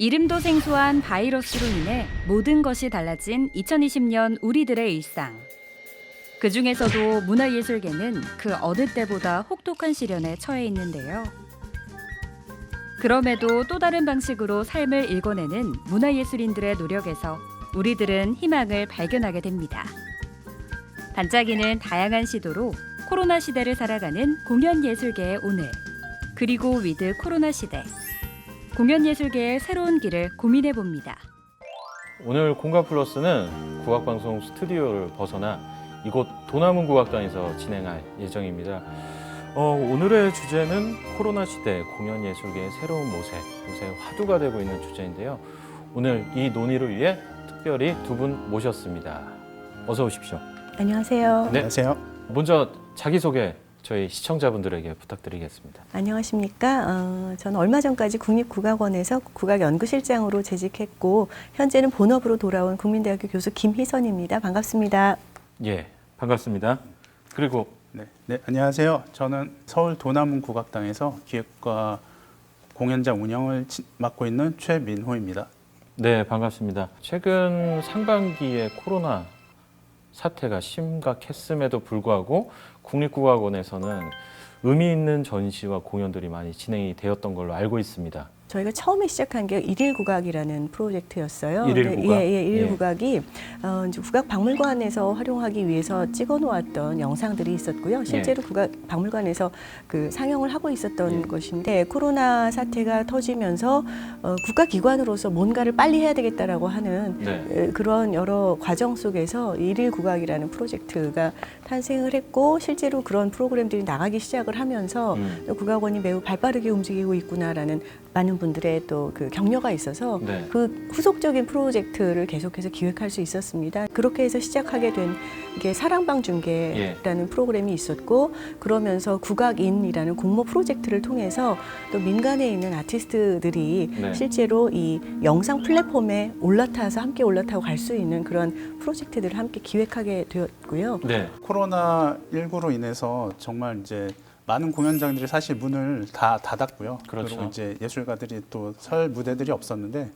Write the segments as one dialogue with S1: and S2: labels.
S1: 이름도 생소한 바이러스로 인해 모든 것이 달라진 2020년 우리들의 일상. 그 중에서도 문화예술계는 그 어느 때보다 혹독한 시련에 처해 있는데요. 그럼에도 또 다른 방식으로 삶을 읽어내는 문화예술인들의 노력에서 우리들은 희망을 발견하게 됩니다. 반짝이는 다양한 시도로 코로나 시대를 살아가는 공연예술계의 오늘, 그리고 위드 코로나 시대. 공연예술계의 새로운 길을 고민해 봅니다.
S2: 오늘 공감 플러스는 국악방송 스튜디오를 벗어나 이곳 도남은 국악단에서 진행할 예정입니다. 어, 오늘의 주제는 코로나 시대 공연 예술계의 새로운 모세, 요새 화두가 되고 있는 주제인데요. 오늘 이 논의를 위해 특별히 두 분 모셨습니다. 어서 오십시오.
S3: 안녕하세요.
S2: 네.
S4: 안녕하세요.
S2: 먼저 자기소개 저희 시청자분들에게 부탁드리겠습니다.
S3: 안녕하십니까. 어, 저는 얼마 전까지 국립국악원에서 국악연구실장으로 재직했고 현재는 본업으로 돌아온 국민대학교 교수 김희선입니다. 반갑습니다.
S2: 예, 반갑습니다. 그리고
S4: 네, 네, 안녕하세요. 저는 서울 도남문 국악당에서 기획과 공연장 운영을 치- 맡고 있는 최민호입니다.
S2: 네, 반갑습니다. 최근 상반기에 코로나 사태가 심각했음에도 불구하고 국립국악원에서는 의미 있는 전시와 공연들이 많이 진행이 되었던 걸로 알고 있습니다.
S3: 저희가 처음에 시작한 게 일일 국악이라는 프로젝트였어요.
S2: 일일 국악?
S3: 예, 예, 일일
S2: 예.
S3: 국악이 어, 이제 국악 박물관에서 활용하기 위해서 찍어놓았던 영상들이 있었고요. 실제로 국악 박물관에서 그 상영을 하고 있었던
S2: 예.
S3: 것인데 코로나 사태가 터지면서 어, 국가기관으로서 뭔가를 빨리 해야 되겠다라고 하는
S2: 네.
S3: 에, 그런 여러 과정 속에서 일일 국악이라는 프로젝트가 탄생을 했고 실제로 그런 프로그램들이 나가기 시작을 하면서
S2: 음,
S3: 또 국악원이 매우 발빠르게 움직이고 있구나라는 많은 분들의 또 그 격려가 있어서
S2: 네.
S3: 그 후속적인 프로젝트를 계속해서 기획할 수 있었습니다. 그렇게 해서 시작하게 된 게 사랑방 중계라는
S2: 예.
S3: 프로그램이 있었고 그러면서 국악인이라는 공모 프로젝트를 통해서 또 민간에 있는 아티스트들이
S2: 네.
S3: 실제로 이 영상 플랫폼에 올라타서 함께 올라타고 갈 수 있는 그런 프로젝트들을 함께 기획하게 되었고요.
S2: 네.
S4: 코로나 19로 인해서 정말 이제 많은 공연장들이 사실 문을 다 닫았고요.
S2: 그렇죠.
S4: 리고 이제 예술가들이 또 설 무대들이 없었는데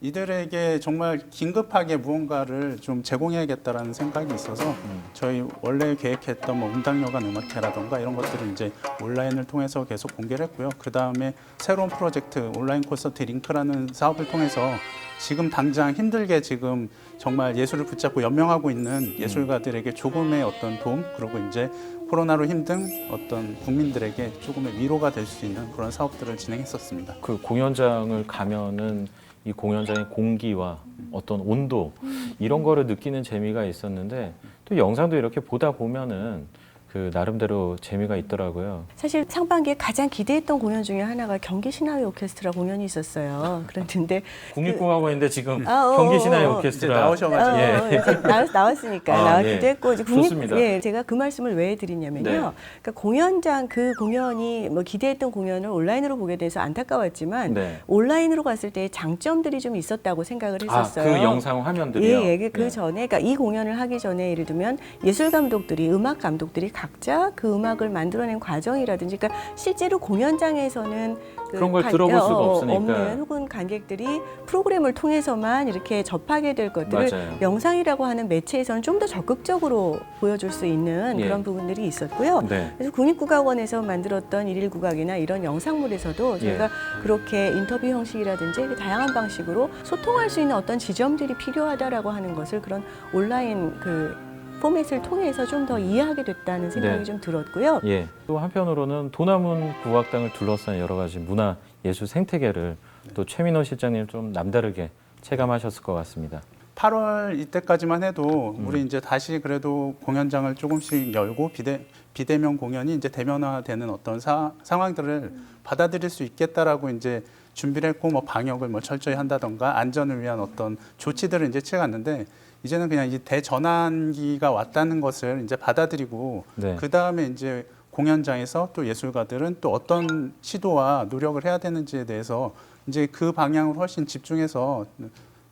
S4: 이들에게 정말 긴급하게 무언가를 좀 제공해야겠다라는 생각이 있어서
S2: 음.
S4: 저희 원래 계획했던 뭐 음당여관 음악회라던가 이런 것들을 이제 온라인을 통해서 계속 공개를 했고요. 그 다음에 새로운 프로젝트 온라인 콘서트 링크라는 사업을 통해서 지금 당장 힘들게 지금 정말 예술을 붙잡고 연명하고 있는 예술가들에게 조금의 어떤 도움 그리고 이제 코로나로 힘든 어떤 국민들에게 조금의 위로가 될 수 있는 그런 사업들을 진행했었습니다.
S2: 그 공연장을 가면은 이 공연장의 공기와 어떤 온도 이런 거를 느끼는 재미가 있었는데 또 영상도 이렇게 보다 보면은 그 나름대로 재미가 있더라고요.
S3: 사실 상반기에 가장 기대했던 공연 중에 하나가 경기 신화회 오케스트라 공연이 있었어요. 그런데
S2: 국립공화국인데 지금
S3: 아, 어,
S2: 경기 신화의
S3: 어, 어.
S4: 이제
S2: 오케스트라
S4: 나오셔가지고
S3: 어,
S2: 예.
S3: 이제 나왔, 나왔으니까
S2: 아,
S3: 나왔기도
S2: 예.
S3: 했고 이제 국립
S2: 좋습니다.
S3: 예, 제가 그 말씀을 왜 드리냐면요.
S2: 네.
S3: 그러니까 공연장 그 공연이 뭐 기대했던 공연을 온라인으로 보게 돼서 안타까웠지만
S2: 네.
S3: 온라인으로 갔을 때 장점들이 좀 있었다고 생각을
S2: 아,
S3: 했었어요.
S2: 그 영상 화면들이요.
S3: 예, 예, 그
S2: 네.
S3: 전에, 그러니까 이 공연을 하기 전에 예를 들면 예술 감독들이, 음악 감독들이 각자 그 음악을 만들어낸 과정이라든지, 그러니까 실제로 공연장에서는 그
S2: 그런 걸 들어볼 수가 없으니까.
S3: 없는 혹은 관객들이 프로그램을 통해서만 이렇게 접하게 될 것들을
S2: 맞아요.
S3: 영상이라고 하는 매체에서는 좀 더 적극적으로 보여줄 수 있는
S2: 예.
S3: 그런 부분들이 있었고요.
S2: 네.
S3: 그래서 국립국악원에서 만들었던 일일 국악이나 이런 영상물에서도 저희가
S2: 예.
S3: 그렇게 인터뷰 형식이라든지 다양한 방식으로 소통할 수 있는 어떤 지점들이 필요하다라고 하는 것을 그런 온라인 그 포맷을 통해서 좀 더 이해하게 됐다는 생각이
S2: 네.
S3: 좀 들었고요.
S2: 예. 또 한편으로는 도남은 국악당을 둘러싼 여러 가지 문화 예술 생태계를 또 최민호 실장님 좀 남다르게 체감하셨을 것 같습니다.
S4: 8월 이때까지만 해도
S2: 음.
S4: 우리 이제 다시 그래도 공연장을 조금씩 열고 비대 비대면 공연이 이제 대면화되는 어떤 사, 상황들을 받아들일 수 있겠다라고 이제 준비를 했고 뭐 방역을 뭐 철저히 한다던가 안전을 위한 어떤 조치들을 이제 취해갔는데 이제는 그냥 이 대전환기가 왔다는 것을 이제 받아들이고
S2: 네.
S4: 그 다음에 이제 공연장에서 또 예술가들은 또 어떤 시도와 노력을 해야 되는지에 대해서 이제 그 방향으로 훨씬 집중해서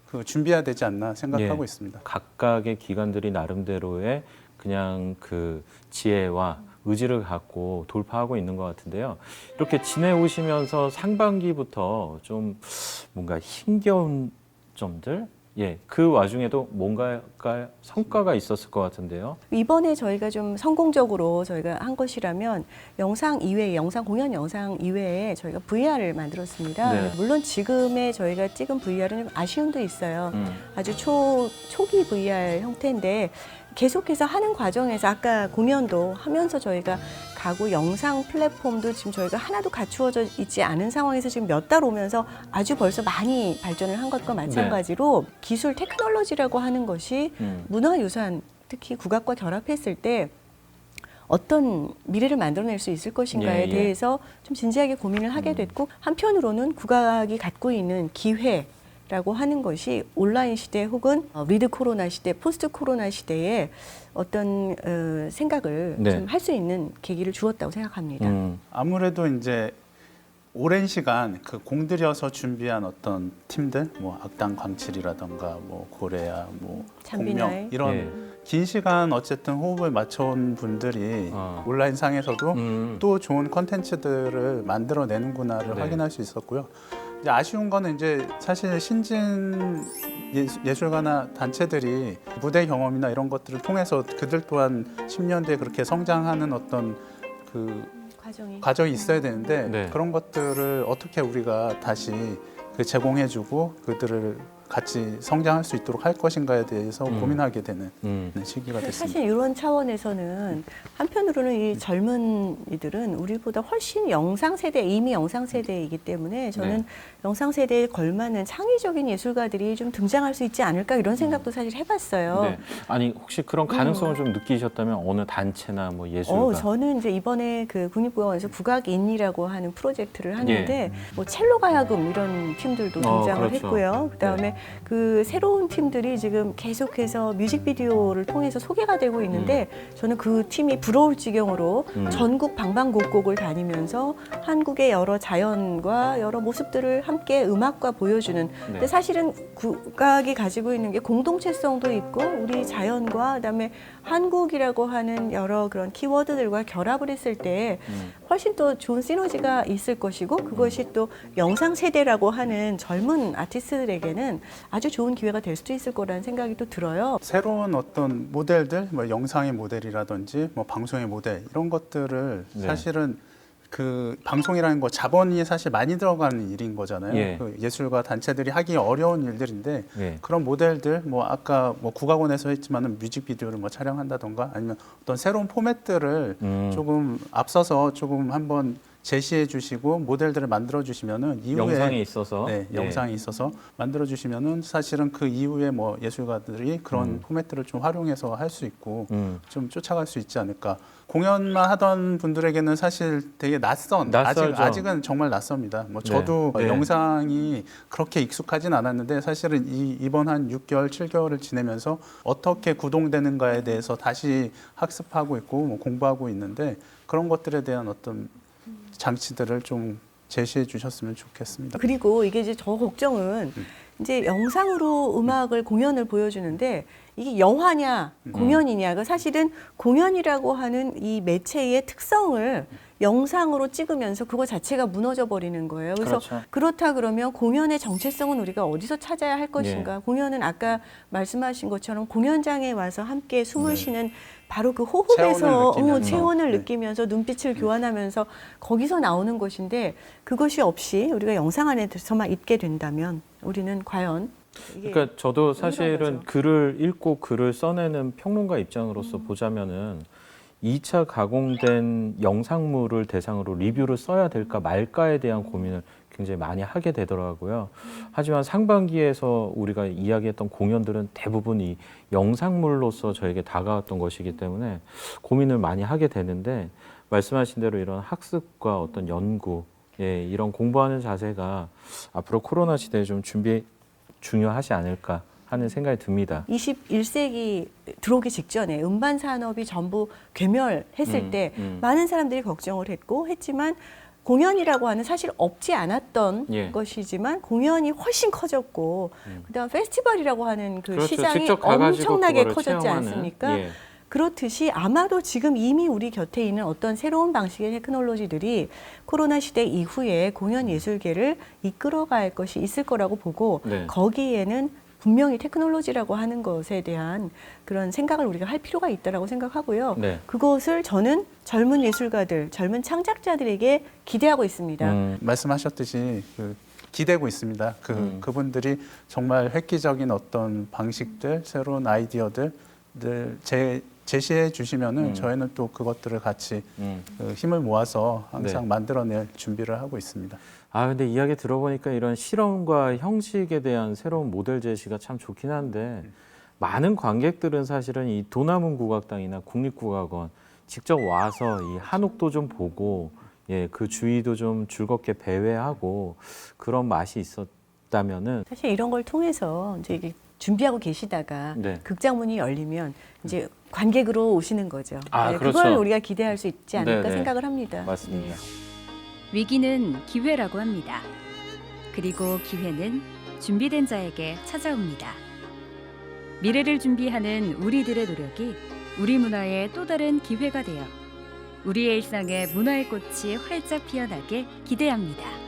S4: 그 준비해야 되지 않나 생각하고
S2: 예.
S4: 있습니다.
S2: 각각의 기관들이 나름대로의 그냥 그 지혜와 의지를 갖고 돌파하고 있는 것 같은데요. 이렇게 지내오시면서 상반기부터 좀 뭔가 힘겨운 점들, 예, 그 와중에도 뭔가 성과가 있었을 것 같은데요.
S3: 이번에 저희가 좀 성공적으로 저희가 한 것이라면 영상 이외에 영상 공연 영상 이외에 저희가 VR을 만들었습니다.
S2: 네.
S3: 물론 지금의 저희가 찍은 VR은 좀 아쉬움도 있어요.
S2: 음,
S3: 아주 초 초기 VR 형태인데 계속해서 하는 과정에서 아까 공연도 하면서 저희가 가구 영상 플랫폼도 지금 저희가 하나도 갖추어져 있지 않은 상황에서 지금 몇 달 오면서 아주 벌써 많이 발전을 한 것과 마찬가지로 기술 테크놀로지라고 하는 것이
S2: 음.
S3: 문화유산 특히 국악과 결합했을 때 어떤 미래를 만들어낼 수 있을 것인가에
S2: 예, 예.
S3: 대해서 좀 진지하게 고민을 하게
S2: 음.
S3: 됐고 한편으로는 국악이 갖고 있는 기회 라고 하는 것이 온라인 시대 혹은 어, 리드 코로나 시대, 포스트 코로나 시대에 어떤 어, 생각을
S2: 네.
S3: 좀 할 수 있는 계기를 주었다고 생각합니다.
S2: 음,
S4: 아무래도 이제 오랜 시간 그 공들여서 준비한 어떤 팀들, 뭐 악당 광칠이라던가 뭐 고래야, 뭐
S3: 잠비나이.
S4: 공명 이런
S2: 예.
S4: 긴 시간 어쨌든 호흡을 맞춰온 분들이
S2: 아.
S4: 온라인 상에서도
S2: 음,
S4: 또 좋은 컨텐츠들을 만들어내는구나를
S2: 네.
S4: 확인할 수 있었고요. 이제 아쉬운 거는 이제 사실 신진 예술가나 단체들이 무대 경험이나 이런 것들을 통해서 그들 또한 10년대에 그렇게 성장하는 어떤 그
S3: 과정이
S4: 과정이 있어야 되는데
S2: 네.
S4: 그런 것들을 어떻게 우리가 다시 그 제공해주고 그들을 같이 성장할 수 있도록 할 것인가에 대해서
S2: 음.
S4: 고민하게 되는
S2: 음.
S4: 시기가 됐습니다.
S3: 사실 이런 차원에서는 한편으로는 이 젊은 이들은 우리보다 훨씬 영상 세대 이미 영상 세대이기 때문에 저는
S2: 네.
S3: 영상 세대에 걸맞는 창의적인 예술가들이 좀 등장할 수 있지 않을까 이런 생각도 사실 해봤어요.
S2: 네. 아니 혹시 그런 가능성을 좀 느끼셨다면 어느 단체나 뭐 예술가?
S3: 어, 저는 이제 이번에 그 국립국악원에서 국악인이라고 하는 프로젝트를 하는데
S2: 예.
S3: 뭐 첼로 가야금 이런 팀들도
S2: 어,
S3: 등장을
S2: 그렇죠.
S3: 했고요. 그다음에 그 새로운 팀들이 지금 계속해서 뮤직비디오를 통해서 소개가 되고 있는데 저는 그 팀이 부러울 지경으로
S2: 음.
S3: 전국 방방곡곡을 다니면서 한국의 여러 자연과 여러 모습들을 함께 음악과 보여주는
S2: 네.
S3: 근데 사실은 국악이 가지고 있는 게 공동체성도 있고 우리 자연과 그다음에 한국이라고 하는 여러 그런 키워드들과 결합을 했을 때
S2: 음.
S3: 훨씬 또 좋은 시너지가 있을 것이고 그것이 또 영상 세대라고 하는 젊은 아티스트들에게는 아주 좋은 기회가 될 수도 있을 거라는 생각이 또 들어요.
S4: 새로운 어떤 모델들, 뭐 영상의 모델이라든지 뭐 방송의 모델 이런 것들을
S2: 네.
S4: 사실은 그 방송이라는 거 자본이 사실 많이 들어가는 일인 거잖아요.
S2: 예.
S4: 그 예술가 단체들이 하기 어려운 일들인데
S2: 예.
S4: 그런 모델들 뭐 아까 뭐 국악원에서 했지만은 뮤직비디오를 뭐 촬영한다던가 아니면 어떤 새로운 포맷들을
S2: 음.
S4: 조금 앞서서 조금 한번 제시해 주시고 모델들을 만들어 주시면은 이후에
S2: 영상에 있어서
S4: 네,
S2: 예.
S4: 영상이 있어서 만들어 주시면은 사실은 그 이후에 뭐 예술가들이 그런
S2: 음.
S4: 포맷들을 좀 활용해서 할 수 있고
S2: 음.
S4: 좀 쫓아갈 수 있지 않을까. 공연만 하던 분들에게는 사실 되게 낯선
S2: 낯설죠.
S4: 아직 아직은 정말 낯섭니다. 뭐
S2: 네.
S4: 저도
S2: 네.
S4: 영상이 그렇게 익숙하진 않았는데 사실은 이 이번 한 6개월, 7개월을 지내면서 어떻게 구동되는가에 대해서 다시 학습하고 있고 뭐 공부하고 있는데 그런 것들에 대한 어떤 장치들을 좀 제시해 주셨으면 좋겠습니다.
S3: 그리고 이게 이제 저 걱정은
S4: 음.
S3: 이제 영상으로 음악을 공연을 보여주는데 이게 영화냐
S4: 음.
S3: 공연이냐가 사실은 공연이라고 하는 이 매체의 특성을 영상으로 찍으면서 그거 자체가 무너져 버리는 거예요. 그래서
S2: 그렇죠.
S3: 그렇다 그러면 공연의 정체성은 우리가 어디서 찾아야 할
S2: 예.
S3: 것인가? 공연은 아까 말씀하신 것처럼 공연장에 와서 함께 숨을
S2: 네.
S3: 쉬는 바로 그
S4: 체온을
S3: 호흡에서 어,
S4: 느끼면서.
S3: 체온을
S4: 네.
S3: 느끼면서 눈빛을 교환하면서 거기서 나오는 것인데 그것이 없이 우리가 영상 안에서만 있게 된다면 우리는 과연
S2: 그러니까 저도. 사실은 글을 읽고 글을 써내는 평론가 입장으로서
S3: 음.
S2: 보자면은 2차 가공된 영상물을 대상으로 리뷰를 써야 될까 말까에 대한 고민을 굉장히 많이 하게 되더라고요. 하지만 상반기에서 우리가 이야기했던 공연들은 대부분 이 영상물로서 저에게 다가왔던 것이기 때문에 고민을 많이 하게 되는데 말씀하신 대로 이런 학습과 어떤 연구, 예, 이런 공부하는 자세가 앞으로 코로나 시대에 좀 준비 중요하지 않을까 하는 생각이 듭니다.
S3: 21세기 들어오기 직전에 음반 산업이 전부 괴멸했을
S2: 음,
S3: 때
S2: 음.
S3: 많은 사람들이 걱정을 했고 했지만 공연이라고 하는 사실 없지 않았던
S2: 예.
S3: 것이지만 공연이 훨씬 커졌고
S2: 음.
S3: 그다음 페스티벌이라고 하는 그
S2: 그렇죠.
S3: 시장이 엄청나게 커졌지
S2: 체험하는.
S3: 않습니까?
S2: 예.
S3: 그렇듯이 아마도 지금 이미 우리 곁에 있는 어떤 새로운 방식의 테크놀로지들이 코로나 시대 이후에 공연 예술계를 이끌어갈 것이 있을 거라고 보고
S2: 네.
S3: 거기에는 분명히 테크놀로지라고 하는 것에 대한 그런 생각을 우리가 할 필요가 있다라고 생각하고요.
S2: 네.
S3: 그것을 저는 젊은 예술가들, 젊은 창작자들에게 기대하고 있습니다.
S2: 음,
S4: 말씀하셨듯이 그 기대고 있습니다. 그
S2: 음.
S4: 그분들이 정말 획기적인 어떤 방식들, 새로운 아이디어들 늘 제, 제시해 주시면은
S2: 음.
S4: 저희는 또 그것들을 같이
S2: 음.
S4: 그 힘을 모아서 항상
S2: 네.
S4: 만들어낼 준비를 하고 있습니다.
S2: 아 근데 이야기 들어보니까 이런 실험과 형식에 대한 새로운 모델 제시가 참 좋긴 한데 많은 관객들은 사실은 이 도남은 국악당이나 국립국악원 직접 와서 이 한옥도 좀 보고 예 그 주위도 좀 즐겁게 배회하고 그런 맛이 있었다면은
S3: 사실 이런 걸 통해서 이제 이게 준비하고 계시다가
S2: 네.
S3: 극장 문이 열리면 이제 관객으로 오시는 거죠.
S2: 아,
S3: 네,
S2: 그렇죠.
S3: 그걸 우리가 기대할 수 있지 않을까
S2: 네, 네.
S3: 생각을 합니다.
S2: 맞습니다.
S3: 네.
S1: 위기는 기회라고 합니다. 그리고 기회는 준비된 자에게 찾아옵니다. 미래를 준비하는 우리들의 노력이 우리 문화의 또 다른 기회가 되어 우리의 일상에 문화의 꽃이 활짝 피어나게 기대합니다.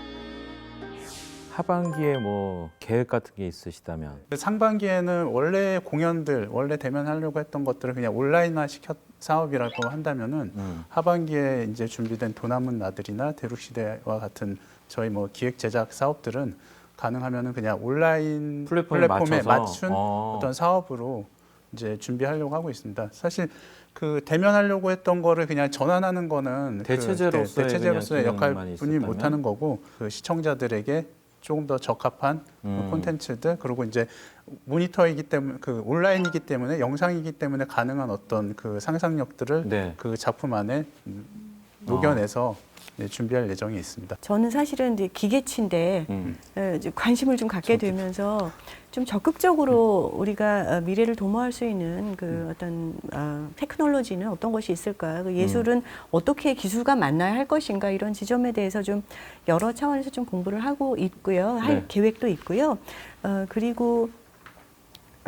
S2: 하반기에 뭐 계획 같은 게 있으시다면
S4: 그 상반기에는 원래 공연들, 원래 대면하려고 했던 것들을 그냥 온라인화 시켰 사업이라고 한다면은
S2: 음.
S4: 하반기에 이제 준비된 도남은 나들이나 대륙시대와 같은 저희 뭐 기획 제작 사업들은 가능하면은 그냥 온라인
S2: 플랫폼에
S4: 플랫폼에? 맞춘
S2: 어.
S4: 어떤 사업으로 이제 준비하려고 하고 있습니다. 사실 그 대면하려고 했던 거를 그냥 전환하는 거는 그
S2: 대체제로서의
S4: 대- 대체제로서의 역할뿐이? 못하는 거고 그 시청자들에게 조금 더 적합한
S2: 음.
S4: 콘텐츠들 그리고 이제 모니터이기 때문에 그 온라인이기 때문에 영상이기 때문에 가능한 어떤 그 상상력들을
S2: 네.
S4: 그 작품 안에 음, 녹여내서 네, 준비할 예정이 있습니다.
S3: 저는 사실은 이제 기계치인데
S2: 음.
S3: 에, 이제 관심을 좀 갖게 되면서 좀 적극적으로 우리가 어, 미래를 도모할 수 있는 그 어떤 어, 테크놀로지는 어떤 것이 있을까? 그 예술은 어떻게 기술과 만나야 할 것인가? 이런 지점에 대해서 좀 여러 차원에서 좀 공부를 하고 있고요. 할
S2: 네.
S3: 계획도 있고요. 어, 그리고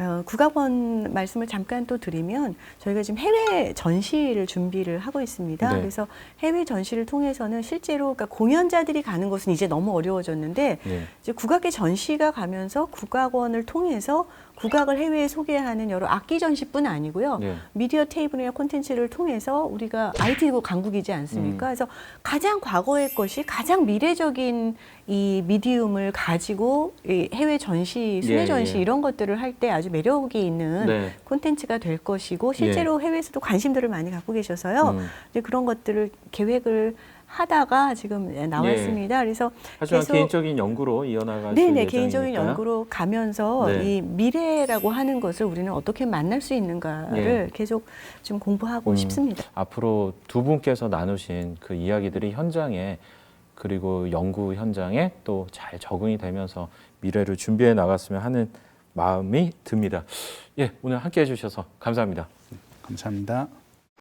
S3: 어, 국악원 말씀을 잠깐 또 드리면 저희가 지금 해외 전시를 준비를 하고 있습니다.
S2: 네.
S3: 그래서 해외 전시를 통해서는 실제로 그러니까 공연자들이 가는 것은 이제 너무 어려워졌는데
S2: 예.
S3: 이제 국악계 전시가 가면서 국악원을 통해서 국악을 해외에 소개하는 여러 악기 전시뿐 아니고요.
S2: 예.
S3: 미디어 테이블이나 콘텐츠를 통해서 우리가 IT 강국이지 않습니까?
S2: 음.
S3: 그래서 가장 과거의 것이 가장 미래적인 이 미디움을 가지고 이 해외 전시, 순회
S2: 예,
S3: 전시
S2: 예.
S3: 이런 것들을 할 때 아주 매력이 있는
S2: 네.
S3: 콘텐츠가 될 것이고 실제로 해외에서도 관심들을 많이 갖고 계셔서요.
S2: 음.
S3: 이제 그런 것들을 계획을 하다가 지금 나왔습니다. 그래서
S2: 하지만
S3: 계속-
S2: 개인적인 연구로 이어나갈
S3: 네네
S2: 예정이니까.
S3: 개인적인 연구로 가면서
S2: 네.
S3: 이 미래라고 하는 것을 우리는 어떻게 만날 수 있는가를
S2: 네.
S3: 계속 좀 공부하고
S2: 음.
S3: 싶습니다.
S2: 앞으로 두 분께서 나누신 그 이야기들이 현장에 그리고 연구 현장에 또 잘 적응이 되면서 미래를 준비해 나갔으면 하는 마음이 듭니다. 예, 오늘 함께 해주셔서 감사합니다.
S4: 감사합니다.